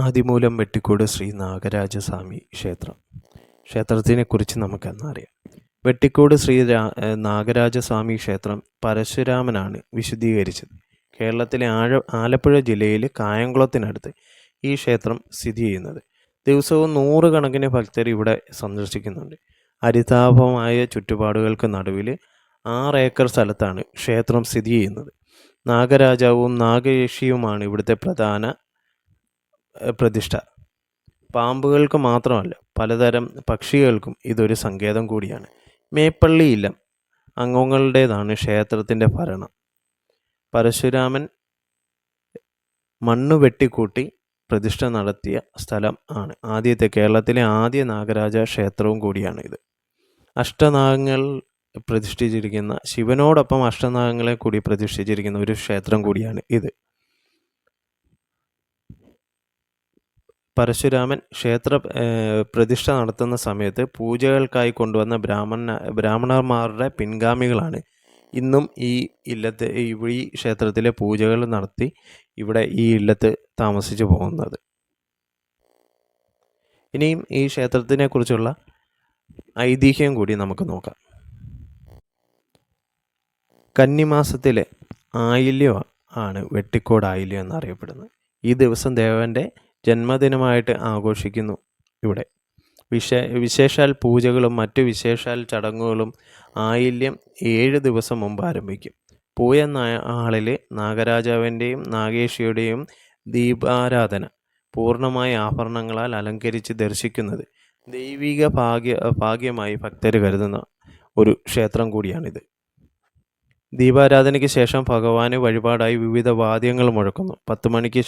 ആദിമൂലം വെട്ടിക്കോട് ശ്രീ നാഗരാജസ്വാമി ക്ഷേത്രം. ക്ഷേത്രത്തിനെക്കുറിച്ച് നമുക്കെന്നറിയാം വെട്ടിക്കോട് ശ്രീ നാഗരാജസ്വാമി ക്ഷേത്രം പരശുരാമനാണ് വിശുദ്ധീകരിച്ചത്. കേരളത്തിലെ ആഴ ആലപ്പുഴ ജില്ലയിൽ കായംകുളത്തിനടുത്ത് ഈ ക്ഷേത്രം സ്ഥിതി ചെയ്യുന്നത് ദിവസവും നൂറുകണക്കിന് ഭക്തർ ഇവിടെ സന്ദർശിക്കുന്നുണ്ട്. ഹരിതാഭമായ ചുറ്റുപാടുകൾക്ക് നടുവിൽ ആറ് ഏക്കർ സ്ഥലത്താണ് ക്ഷേത്രം സ്ഥിതി ചെയ്യുന്നത് നാഗരാജാവും നാഗയക്ഷിയുമാണ് ഇവിടുത്തെ പ്രധാന പ്രതിഷ്ഠ. പാമ്പുകൾക്ക് മാത്രമല്ല പലതരം പക്ഷികൾക്കും ഇതൊരു സങ്കേതം കൂടിയാണ്. മേപ്പള്ളി ഇല്ലം അംഗങ്ങളുടേതാണ് ക്ഷേത്രത്തിന്റെ ഭരണം. പരശുരാമൻ മണ്ണ് വെട്ടിക്കൂട്ടി പ്രതിഷ്ഠ നടത്തിയ സ്ഥലം ആണ്. ആദ്യത്തെ കേരളത്തിലെ ആദ്യ നാഗരാജ ക്ഷേത്രവും കൂടിയാണ് ഇത്. അഷ്ടനാഗങ്ങൾ പ്രതിഷ്ഠിച്ചിരിക്കുന്ന ശിവനോടൊപ്പം അഷ്ടനാഗങ്ങളെ കൂടി പ്രതിഷ്ഠിച്ചിരിക്കുന്ന ഒരു ക്ഷേത്രം കൂടിയാണ് ഇത്. പരശുരാമൻ ക്ഷേത്ര പ്രതിഷ്ഠ നടത്തുന്ന സമയത്ത് പൂജകൾക്കായി കൊണ്ടുവന്ന ബ്രാഹ്മണ ബ്രാഹ്മണന്മാരുടെ പിൻഗാമികളാണ്. ഇന്നും ഈ ഇല്ലത്ത് ഈ ക്ഷേത്രത്തിലെ പൂജകൾ നടത്തി ഇവിടെ ഈ ഇല്ലത്ത് താമസിച്ചു പോകുന്നത്. ഇനിയും ഈ ക്ഷേത്രത്തിനെ കുറിച്ചുള്ള ഐതിഹ്യം കൂടി നമുക്ക് നോക്കാം. കന്നിമാസത്തിലെ ആയില്യം ആണ് വെട്ടിക്കോട് ആയില്യം എന്നറിയപ്പെടുന്നത്. ഈ ദിവസം ദേവന്റെ ജന്മദിനമായിട്ട് ആഘോഷിക്കുന്നു ഇവിടെ. വിശേ വിശേഷാൽ പൂജകളും മറ്റു വിശേഷാൽ ചടങ്ങുകളും ആയില്യം ഏഴ് ദിവസം മുമ്പ് ആരംഭിക്കും. പൂയ നാളിൽ നാഗരാജാവിന്റെയും നാഗേഷിയുടെയും ദീപാരാധന പൂർണമായ ആഭരണങ്ങളാൽ അലങ്കരിച്ച് ദർശിക്കുന്നത് ദൈവിക ഭാഗ്യ ഭാഗ്യമായി ഭക്തർ കരുതുന്ന ഒരു ക്ഷേത്രം കൂടിയാണിത്. ദീപാരാധനയ്ക്ക് ശേഷം ഭഗവാന് വഴിപാടായി വിവിധ വാദ്യങ്ങൾ മുഴക്കുന്നു. പത്ത് മണിക്ക്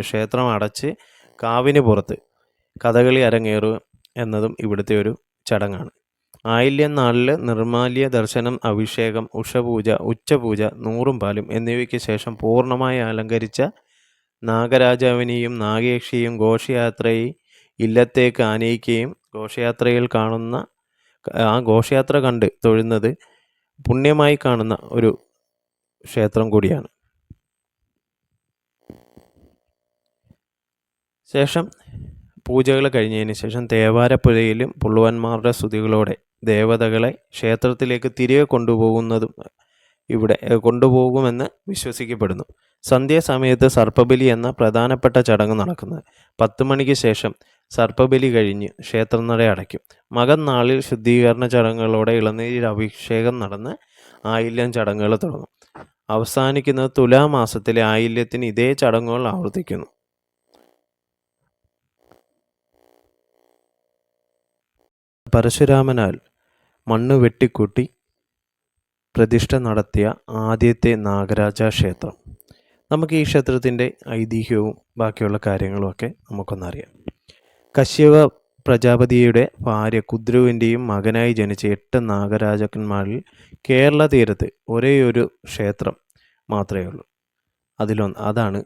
ക്ഷേത്രം അടച്ച് കാവിന് പുറത്ത് കഥകളി അരങ്ങേറുക എന്നതും ഇവിടുത്തെ ഒരു ചടങ്ങാണ്. ആയില്യം നാളിൽ നിർമാല്യ ദർശനം അഭിഷേകം ഉഷപൂജ ഉച്ചപൂജ നൂറും പാലും എന്നിവയ്ക്ക് ശേഷം പൂർണമായി അലങ്കരിച്ച നാഗരാജാവിനെയും നാഗേക്ഷിയും ഘോഷയാത്രയെ ഇല്ലത്തേക്ക് ആനയിക്കുകയും ഘോഷയാത്രയിൽ കാണുന്ന ആ ഘോഷയാത്ര കണ്ട് തൊഴുന്നത് പുണ്യമായി കാണുന്ന ഒരു ക്ഷേത്രം കൂടിയാണ്. ശേഷം പൂജകൾ കഴിഞ്ഞതിന് ശേഷം തേവാരപ്പുഴയിലും പുള്ളുവന്മാരുടെ സ്തുതികളോടെ ദേവതകളെ ക്ഷേത്രത്തിലേക്ക് തിരികെ കൊണ്ടുപോകുന്നതും ഇവിടെ കൊണ്ടുപോകുമെന്ന് വിശ്വസിക്കപ്പെടുന്നു. സന്ധ്യാസമയത്ത് സർപ്പബലി എന്ന പ്രധാനപ്പെട്ട ചടങ്ങ് നടക്കുന്നത്. പത്ത് മണിക്ക് ശേഷം സർപ്പബലി കഴിഞ്ഞ് ക്ഷേത്രനട അടയ്ക്കും. നാളിൽ ശുദ്ധീകരണ ചടങ്ങുകളോടെ ഇളനീരിൽ അഭിഷേകം നടന്ന് ആയില്യം ചടങ്ങുകൾ തുടങ്ങും. അവസാനിക്കുന്നത് തുലാമാസത്തിലെ ആയില്യത്തിന് ഇതേ ചടങ്ങുകൾ ആവർത്തിക്കുന്നു. പരശുരാമനാൽ മണ്ണ് വെട്ടിക്കൂട്ടി പ്രതിഷ്ഠ നടത്തിയ ആദ്യത്തെ നാഗരാജ ക്ഷേത്രം നമുക്ക് ഈ ക്ഷേത്രത്തിന്റെ ഐതിഹ്യവും ബാക്കിയുള്ള കാര്യങ്ങളുമൊക്കെ നമുക്കൊന്നറിയാം. കശ്യവ പ്രജാപതിയുടെ ഭാര്യ കുദ്രുവിന്റെയും മകനായി ജനിച്ച എട്ട് നാഗരാജാക്കന്മാരിൽ കേരള തീരത്ത് ഒരേയൊരു ക്ഷേത്രം മാത്രമേ ഉള്ളൂ. അതിലൊന്ന് അതാണ്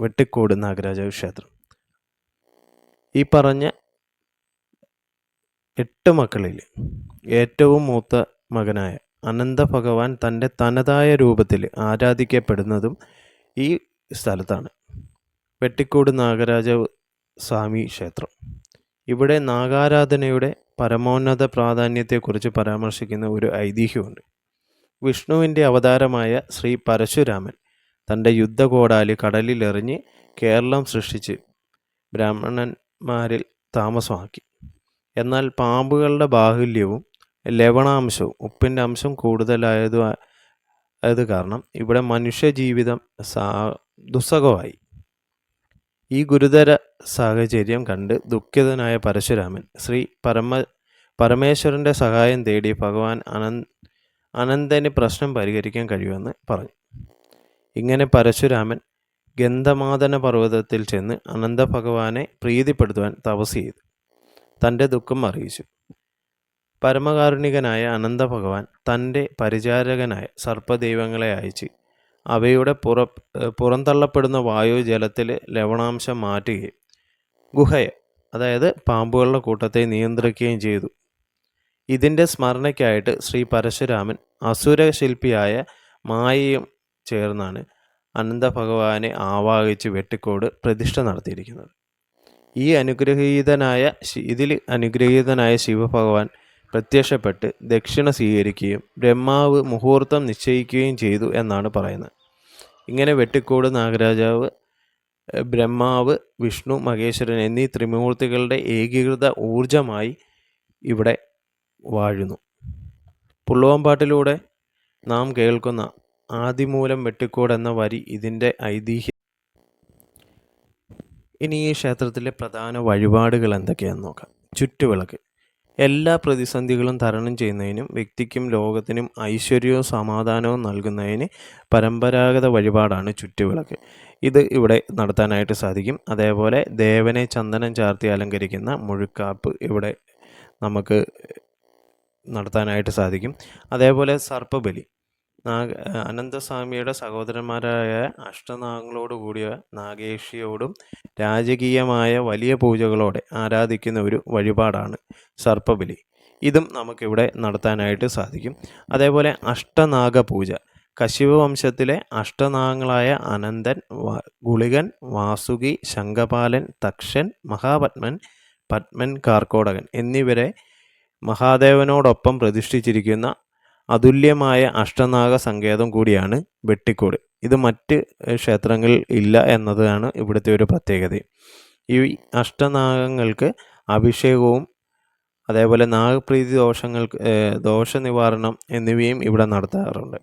വെട്ടിക്കോട് നാഗരാജ ക്ഷേത്രം ഈ പറഞ്ഞ എട്ട് മക്കളിൽ ഏറ്റവും മൂത്ത മകനായ അനന്ത ഭഗവാൻ തന്റെ തനതായ രൂപത്തിൽ ആരാധിക്കപ്പെടുന്നതും ഈ സ്ഥലത്താണ്. വെട്ടിക്കോട് നാഗരാജ സ്വാമി ക്ഷേത്രം. ഇവിടെ നാഗാരാധനയുടെ പരമോന്നത പ്രാധാന്യത്തെക്കുറിച്ച് പരാമർശിക്കുന്ന ഒരു ഐതിഹ്യമുണ്ട്. വിഷ്ണുവിന്റെ അവതാരമായ ശ്രീ പരശുരാമൻ തന്റെ യുദ്ധകോടാലി കടലിലെറിഞ്ഞ് കേരളം സൃഷ്ടിച്ച് ബ്രാഹ്മണന്മാരിൽ താമസമാക്കി. എന്നാൽ പാമ്പുകളുടെ ബാഹുല്യവും ലവണാംശവും ഉപ്പിന്റെ അംശം കൂടുതലായത് അത് കാരണം ഇവിടെ മനുഷ്യജീവിതം സാ ദുസ്സഹമായി. ഈ ഗുരുതര സാഹചര്യം കണ്ട് ദുഃഖിതനായ പരശുരാമൻ ശ്രീ പരമ പരമേശ്വരന്റെ സഹായം തേടി ഭഗവാൻ അനന്ത് അനന്തന് പ്രശ്നം പരിഹരിക്കാൻ കഴിയുമെന്ന് പറഞ്ഞു. ഇങ്ങനെ പരശുരാമൻ ഗന്ധമാതന പർവതത്തിൽ ചെന്ന് അനന്ത ഭഗവാനെ പ്രീതിപ്പെടുത്തുവാൻ തപസ് ചെയ്തു. തന്റെ ദുഃഖം അറിയിച്ചു. പരമകാരുണികനായ അനന്ത ഭഗവാൻ തന്റെ പരിചാരകനായ സർപ്പദൈവങ്ങളെ അയച്ച് അവയുടെ പുറ പുറന്തള്ളപ്പെടുന്ന വായു ജലത്തിൽ ലവണാംശം മാറ്റുകയും ഗുഹയെ അതായത് പാമ്പുകളുടെ കൂട്ടത്തെ നിയന്ത്രിക്കുകയും ചെയ്തു. ഇതിന്റെ സ്മരണയ്ക്കായിട്ട് ശ്രീ പരശുരാമൻ അസുര ശില്പിയായ മായയും ചേർന്നാണ് അനന്ത ഭഗവാനെ ആവാഹിച്ച് വെട്ടിക്കോട് പ്രതിഷ്ഠ നടത്തിയിരിക്കുന്നത്. ഈ അനുഗ്രഹീതനായ ഇതിൽ അനുഗ്രഹീതനായ ശിവഭഗവാൻ പ്രത്യക്ഷപ്പെട്ട് ദക്ഷിണ സ്വീകരിക്കുകയും ബ്രഹ്മാവ് മുഹൂർത്തം നിശ്ചയിക്കുകയും ചെയ്തു എന്നാണ് പറയുന്നത്. ഇങ്ങനെ വെട്ടിക്കോട് നാഗരാജാവ് ബ്രഹ്മാവ് വിഷ്ണു മഹേശ്വരൻ എന്നീ ത്രിമൂർത്തികളുടെ ഏകീകൃത ഊർജമായി ഇവിടെ വാഴുന്നു. പുള്ളുവമ്പാട്ടിലൂടെ നാം കേൾക്കുന്ന ആദിമൂലം വെട്ടിക്കോട് എന്ന വരി ഇതിന്റെ ഐതിഹ്യം. ഇനി ഈ ക്ഷേത്രത്തിലെ പ്രധാന വഴിപാടുകൾ എന്തൊക്കെയാണെന്ന് നോക്കാം. ചുറ്റുവിളക്ക്. എല്ലാ പ്രതിസന്ധികളും തരണം ചെയ്യുന്നതിനും വ്യക്തിക്കും ലോകത്തിനും ഐശ്വര്യവും സമാധാനവും നൽകുന്നതിന് പരമ്പരാഗത വഴിപാടാണ് ചുറ്റുവിളക്ക്. ഇത് ഇവിടെ നടത്താനായിട്ട് സാധിക്കും. അതേപോലെ ദേവനെ ചന്ദനം ചാർത്തി അലങ്കരിക്കുന്ന മുഴുക്കാപ്പ് ഇവിടെ നമുക്ക് നടത്താനായിട്ട് സാധിക്കും. അതേപോലെ സർപ്പബലി. നാഗ അനന്തസ്വാമിയുടെ സഹോദരന്മാരായ അഷ്ടനാഗങ്ങളോടുകൂടിയ നാഗേഷിയോടും രാജകീയമായ വലിയ പൂജകളോടെ ആരാധിക്കുന്ന ഒരു വഴിപാടാണ് സർപ്പബലി. ഇതും നമുക്കിവിടെ നടത്താനായിട്ട് സാധിക്കും. അതേപോലെ അഷ്ടനാഗ പൂജ കശിവ വംശത്തിലെ അഷ്ടനാഗങ്ങളായ അനന്തൻ ഗുളികൻ വാസുകി ശങ്കപാലൻ തക്ഷൻ മഹാപത്മൻ പത്മൻ കാർക്കോടകൻ എന്നിവരെ മഹാദേവനോടൊപ്പം പ്രതിഷ്ഠിച്ചിരിക്കുന്ന അതുല്യമായ അഷ്ടനാഗ സങ്കേതം കൂടിയാണ് വെട്ടിക്കോട്. ഇത് മറ്റ് ക്ഷേത്രങ്ങളിൽ ഇല്ല എന്നതാണ് ഇവിടുത്തെ ഒരു പ്രത്യേകത. ഈ അഷ്ടനാഗങ്ങൾക്ക് അഭിഷേകവും അതേപോലെ നാഗപ്രീതി ദോഷങ്ങൾക്ക് ദോഷ ദോഷനിവാരണം എന്നിവയും ഇവിടെ നടത്താറുണ്ട്.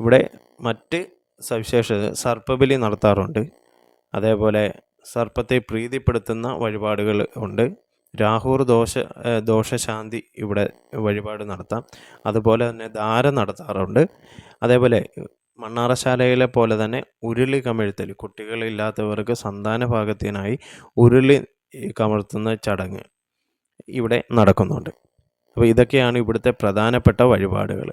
ഇവിടെ മറ്റ് സവിശേഷത സർപ്പബലി നടത്താറുണ്ട്. അതേപോലെ സർപ്പത്തെ പ്രീതിപ്പെടുത്തുന്ന വഴിപാടുകൾ ഉണ്ട്. രാഹുർ ദോഷ ദോഷശാന്തി ഇവിടെ വഴിപാട് നടത്താം. അതുപോലെ തന്നെ ധാര നടത്താറുണ്ട്. അതേപോലെ മണ്ണാറശാലയിലെ പോലെ തന്നെ ഉരുളി കമിഴ്ത്തൽ കുട്ടികളില്ലാത്തവർക്ക് സന്താന ഭാഗത്തിനായി ഉരുളി കമഴ്ത്തുന്ന ചടങ്ങ് ഇവിടെ നടക്കുന്നുണ്ട്. അപ്പോൾ ഇതൊക്കെയാണ് ഇവിടുത്തെ പ്രധാനപ്പെട്ട വഴിപാടുകൾ.